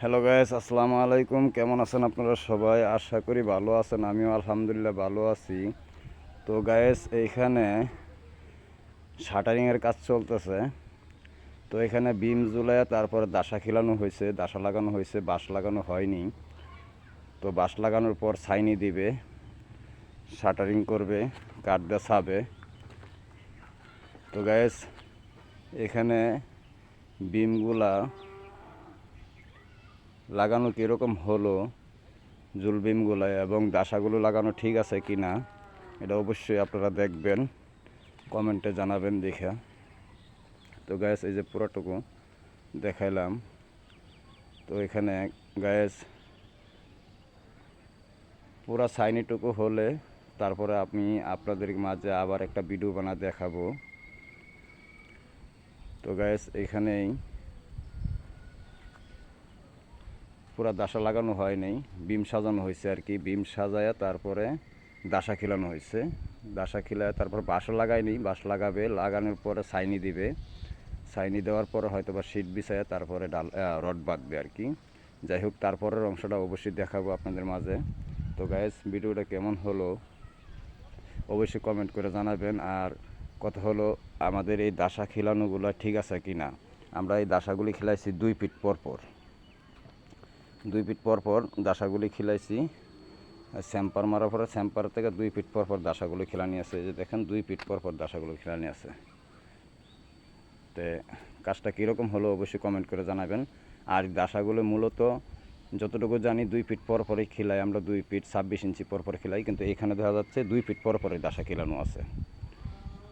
Hello guys আসসালামু আলাইকুম। কেমন আছেন আপনারা সবাই? আশা করি ভালো আছেন, আমিও আলহামদুলিল্লাহ ভালো আছি। তো গায়েস এইখানে শাটারিংয়ের কাজ চলতেছে। তো এখানে বিম জুলাইয়া, তারপরে দাসা খিলানো হয়েছে, দাসা লাগানো হয়েছে, বাঁশ লাগানো হয়নি। তো বাঁশ লাগানোর পর ছাইনি দিবে, শাটারিং করবে, কাঠ দিয়ে ছাবে তো গায়েস এখানে বিমগুলা লাগানো কীরকম হলো জুলবিমগুলো এবং দাসাগুলো লাগানো ঠিক আছে কি না এটা অবশ্যই আপনারা দেখবেন, কমেন্টে জানাবেন দেখা। তো গ্যাস এই যে পুরাটুকু দেখাইলাম। তো এখানে গ্যাস পুরা সাইনিটুকু হলে তারপরে আমি আপনাদের মাঝে আবার একটা ভিডিও বানা দেখাবো। তো গ্যাস এখানেই পুরা দাসা লাগানো হয় নাই। বিম সাজানো হয়েছে আর কি। বিম সাজায়া তারপরে দাসা খিলানো হয়েছে। দাসা খিলায় তারপর বাঁশ লাগায়নি। বাঁশ লাগাবে, লাগানোর পরে সাইনি দিবে। সাইনি দেওয়ার পরে হয়তো বা সিট বিছায় তারপরে ডাল রড বাঁধবে আর কি। যাই হোক, তারপরের অংশটা অবশ্যই দেখাবো আপনাদের মাঝে। তো গাইজ ভিডিওটা কেমন হলো? অবশ্যই কমেন্ট করে জানাবেন। আর কথা হলো, আমাদের এই দাসা খিলানোগুলো ঠিক আছে কি না আমরা এই দাসাগুলি খেলাইছি দুই ফিট পর পর দুই ফিট পর পর দাসাগুলি খিলাইছি। স্যাম্পার মারার পরে স্যাম্পার থেকে দুই ফিট পর পর দাসাগুলো খিলানি আছে। যে দেখেন, দুই ফিট পর পর দাসাগুলো খিলানি আছে। তে কাজটা কীরকম হলো অবশ্যই কমেন্ট করে জানাবেন। আর দাসাগুলো মূলত যতটুকু জানি দুই ফিট পর পরে খিলাই, আমরা দুই ফিট ছাব্বিশ ইঞ্চি পর পর খিলাই, কিন্তু এখানে দেখা যাচ্ছে দুই ফিট পর পরে দাসা খিলানো আছে।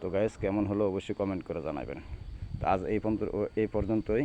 তো গাইস কেমন হলো অবশ্যই কমেন্ট করে জানাবেন। তো আজ এই পর্যন্ত এই পর্যন্তই।